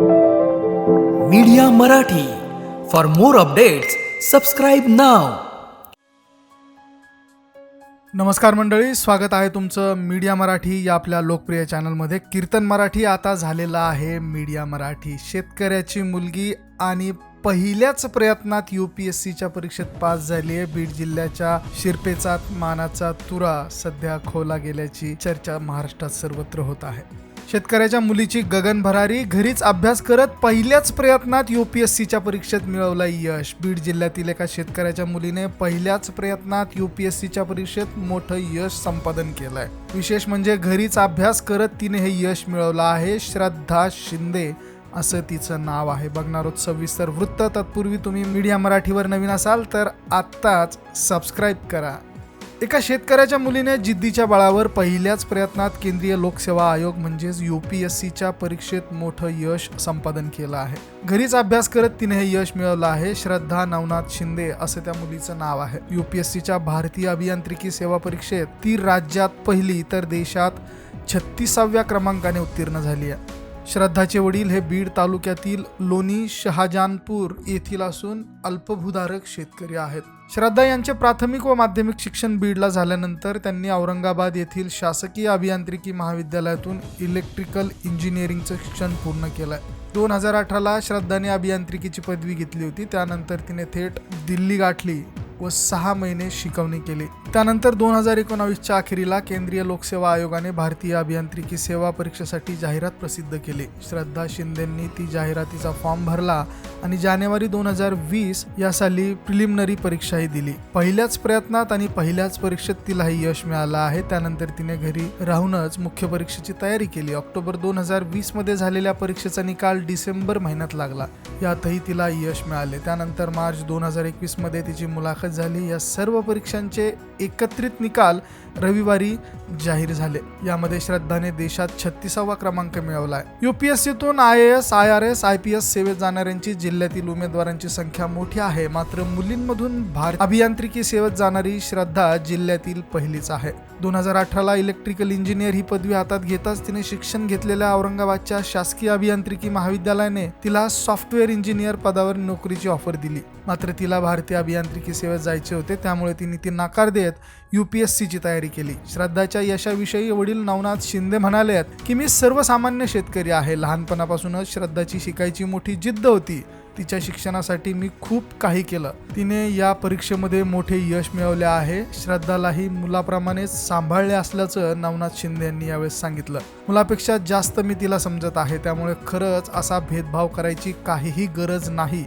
Media Marathi. For more updates subscribe now नमस्कार मंडळी स्वागत आहे तुमचं मीडिया मराठी या आपल्या लोकप्रिय चॅनलमध्ये. कीर्तन मराठी आता झालेला आहे मीडिया मराठी. शेतकऱ्याची मुलगी आणि पहिल्याच प्रयत्नात यू पी एस सीच्या परीक्षेत पास झाली आहे. बीड जिल्ह्याच्या शिरपेचा मानाचा तुरा सध्या खोला गेल्याची चर्चा महाराष्ट्रात सर्वत्र होत आहे. शेतकऱ्याच्या मुलीची गगन भरारी घरीच अभ्यास करत पहिल्याच प्रयत्नात युपीएससीच्या परीक्षेत मिळवलं यश. बीड जिल्ह्यातील एका शेतकऱ्याच्या मुलीने पहिल्याच प्रयत्नात युपीएससीच्या परीक्षेत मोठं यश संपादन केलंय. विशेष म्हणजे घरीच अभ्यास करत तिने हे यश मिळवलं आहे. श्रद्धा शिंदे असं तिचं नाव आहे. बघणार आहोत सविस्तर वृत्त. तत्पूर्वी तुम्ही मीडिया मराठीवर नवीन असाल तर आत्ताच सबस्क्राईब करा. एका शेतकऱ्याच्या मुलीने जिद्दीच्या बळावर पहिल्याच प्रयत्नात केंद्रीय लोकसेवा आयोग म्हणजेच यू पी एस सीच्या परीक्षेत मोठं यश संपादन केलं आहे. घरीच अभ्यास करत तिने हे यश मिळवलं आहे. श्रद्धा नवनाथ शिंदे असं त्या मुलीचं नाव आहे. यू पी एस सीच्या भारतीय अभियांत्रिकी सेवा परीक्षेत ती राज्यात पहिली तर देशात छत्तीसाव्या क्रमांकाने उत्तीर्ण झाली आहे. श्रद्धाचे वडील हे बीड तालुक्यातील लोणी शहाजानपूर येथील असून अल्पभूधारक शेतकरी आहेत. श्रद्धा यांचे प्राथमिक व माध्यमिक शिक्षण बीडला झाल्यानंतर त्यांनी औरंगाबाद येथील शासकीय अभियांत्रिकी महाविद्यालयातून इलेक्ट्रिकल इंजिनिअरिंगचं शिक्षण पूर्ण केलंय. दोन हजार अठराला श्रद्धाने अभियांत्रिकीची पदवी घेतली होती. त्यानंतर तिने थेट दिल्ली गाठली. व सहा महिने शिकवणी केली. त्यानंतर दोन हजार एकोणावीसच्या अखेरीला केंद्रीय लोकसेवा आयोगाने भारतीय अभियांत्रिकी सेवा परीक्षेसाठी जाहिरात प्रसिद्ध केली. श्रद्धा शिंदेंनी ती जाहिरातीचा फॉर्म भरला आणि जानेवारी दोन हजार वीस या साली प्रिलिमिनरी परीक्षाही दिली. पहिल्याच प्रयत्नात आणि पहिल्याच परीक्षेत तिलाही यश मिळालं आहे. त्यानंतर तिने घरी राहूनच मुख्य परीक्षेची तयारी केली. ऑक्टोबर दोन हजार वीसमध्ये झालेल्या परीक्षेचा निकाल डिसेंबर महिन्यात लागला. यातही तिला यश मिळाले. त्यानंतर मार्च दोन हजार एकवीसमध्ये तिची मुलाखत झाली. या सर्व परीक्षांचे एकत्रित निकाल रविवारी जाहीर झाले. यामध्ये श्रद्धाने देशात छत्तीसावा क्रमांक मिळवलाय युपीएससीतून I S I R S I P S सेवेत जाणाऱ्यांची जिल्ह्यातील उमेदवारांची संख्या मोठी आहे. मात्र मुलींमधून भारत अभियांत्रिकी सेवेत जाणारी श्रद्धा जिल्ह्यातील पहिलीच आहे. दोन हजार अठराला इलेक्ट्रिकल इंजिनियर ही पदवी हातात घेताच तिने शिक्षण घेतलेल्या औरंगाबादच्या शासकीय अभियांत्रिकी महाविद्यालयाने तिला सॉफ्टवेअर इंजिनियर पदावर नोकरीची ऑफर दिली. मात्र तिला भारतीय अभियांत्रिकी सेवेत जायचे होते त्यामुळे तिने ती नकार देत यू पी एस सीची तयारी केली. श्रद्धाच्या यशाविषयी वडील नवनाथ शिंदे म्हणाले आहेत की मी सर्वसामान्य शेतकरी आहे. लहानपणापासूनच श्रद्धाची शिकायची मोठी जिद्द होती. तिच्या शिक्षणासाठी मी खूप काही केलं. तिने या परीक्षेमध्ये मोठे यश मिळवले आहे. श्रद्धालाही मुलाप्रमाणेच सांभाळले असल्याचं नवनाथ शिंदे यांनी यावेळेस सांगितलं. मुलापेक्षा जास्त मी तिला समजत आहे. त्यामुळे खरंच असा भेदभाव करायची काहीही गरज नाही.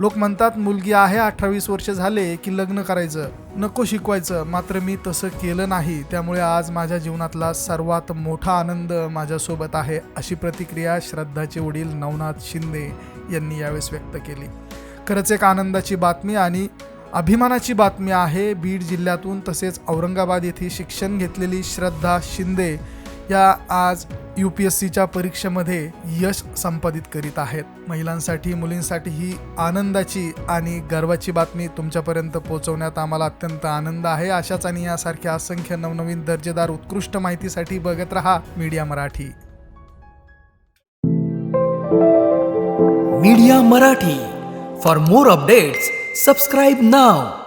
लोक म्हणतात मुलगी आहे अठ्ठावीस वर्ष झाले की लग्न करायचं. नको शिकवायचं. मात्र मी तसं केलं नाही. त्यामुळे आज माझ्या जीवनातला सर्वात मोठा आनंद माझ्यासोबत आहे अशी प्रतिक्रिया श्रद्धाचे वडील नवनाथ शिंदे यांनी यावेळेस व्यक्त केली. खरंच एक आनंदाची बातमी आणि अभिमानाची बातमी आहे. बीड जिल्ह्यातून तसेच औरंगाबाद येथे शिक्षण घेतलेली श्रद्धा शिंदे या आज यू पी एस सीच्या परीक्षेमध्ये यश संपादित करीत आहेत. महिलांसाठी मुलींसाठी ही आनंदाची आणि गर्वाची बातमी तुमच्यापर्यंत पोहोचवण्यात आम्हाला अत्यंत आनंद आहे. अशाच आणि यासारख्या असंख्य नवनवीन दर्जेदार उत्कृष्ट माहितीसाठी बघत रहा media Marathi. Media Marathi. For more updates subscribe now